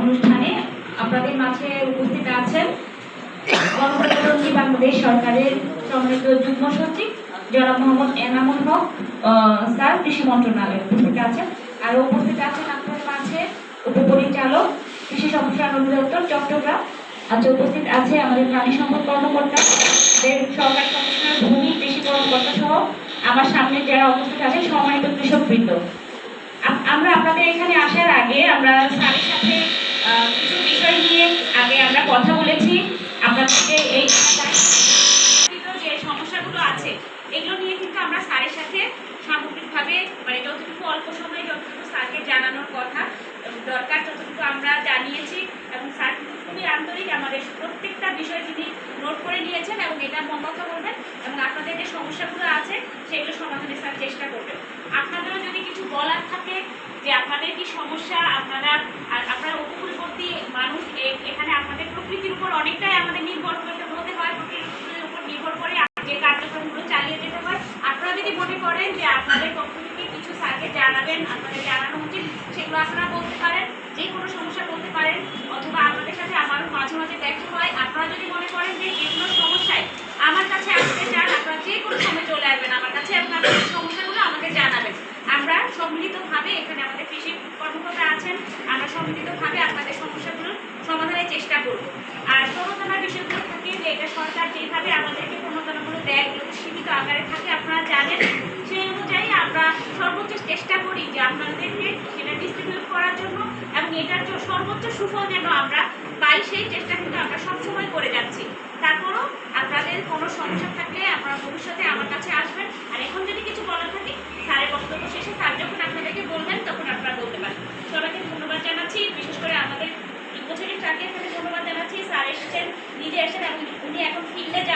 অনুষ্ঠানে আপনাদের মাঝে উপস্থিত আছেন গণপ্রজাতন্ত্রী বাংলাদেশ সরকারের সম্মানিত যুগ্ম সচিব জনাব মোহাম্মদ এনামুল হক স্যার, কৃষি মন্ত্রণালয়ে উপস্থিত আছেন। আর উপস্থিত আছেন আপনাদের মাঝে উপপরিচালক, কৃষি সম্প্রসারণ অধিদপ্তর, চট্টগ্রাম। আচ্ছা উপস্থিত আছে আমাদের প্রাণী সম্পদ কর্মকর্তা সরকারি কমিশনার, ভূমি, কৃষি কর্মকর্তা সহ আমার সামনে যারা উপস্থিত আছেন সম্মানিত কৃষকবৃন্দ। আমরা আপনাদের এখানে আসার আগে আমরা স্যারের সাথে কিছু বিষয় নিয়ে আগে আমরা কথা বলেছি। আপনাদেরকে এই যে সমস্যাগুলো আছে, এগুলো নিয়ে কিন্তু আমরা স্যারের সাথে সামগ্রিকভাবে মানে যতটুকু অল্প সময়ে যতটুকু স্যারকে জানানোর কথা দরকার ততটুকু আমরা জানিয়েছি। এবং স্যার কিন্তু খুবই আন্তরিক আমাদের প্রত্যেকটা বিষয় তিনি নোট করে নিয়েছেন এবং এটা কথা বলবেন এবং আপনাদের যে সমস্যাগুলো আছে, সেগুলো সমাধানের স্যার চেষ্টা করবেন আপনাদেরও যদি কিছু বলার থাকে যে আপনাদের কি সমস্যা, আপনারা, আর আপনারা উপকূলবর্তী মানুষ এখানে আপনাদের প্রকৃতির উপর অনেকটাই আমাদের নির্ভর করতে হতে হয়, প্রকৃতির উপর নির্ভর করে যে কার্যক্রমগুলো চালিয়ে যেতে হয়। আপনারা যদি মনে করেন যে আপনাদের পক্ষ থেকে কিছু স্যারকে জানাবেন, আপনাদের জানানো উচিত, সেগুলো আপনারা বলতে পারেন। যে কোনো সমস্যা বলতে পারেন অথবা আমাদের সাথে আমারও মাঝে মাঝে দেখা হয় আপনারা যদি মনে করেন যে যে কোনো সমস্যায় আমার কাছে আসতে চান আপনারা যে কোনো সময় চলে আসবেন আমার কাছে আপনাদের সমস্যাগুলো আমাকে জানাবেন আমরা সম্মিলিতভাবে এখানে আমাদের কৃষি কর্মকর্তা আছেন, আমরা সম্মিলিতভাবে আপনাদের সমস্যাগুলো সমাধানের চেষ্টা করব। আর প্রণোদনার বিষয়গুলো থাকে যে এটা সরকার যেভাবে আমাদেরকে প্রণোদনাগুলো দেয়, এগুলো সীমিত আকারে থাকে, আপনারা জানেন। সেই অনুযায়ী আমরা সর্বোচ্চ চেষ্টা করি যে আপনাদেরকে সেটা ডিস্ট্রিবিউট করার জন্য এবং এটার সর্বোচ্চ সুফল যেন আমরা পাই, সেই চেষ্টা কিন্তু আমরা সবসময় করে যাচ্ছি। তারপরও আপনাদের কোনো সমস্যা থাকলে আপনারা ভবিষ্যতে আমার কাছে আসবেন। আর এখন যদি কিছু বলার থাকে স্যারের বক্তব্য শেষে স্যার যখন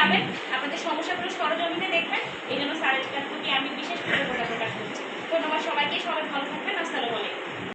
যাবেন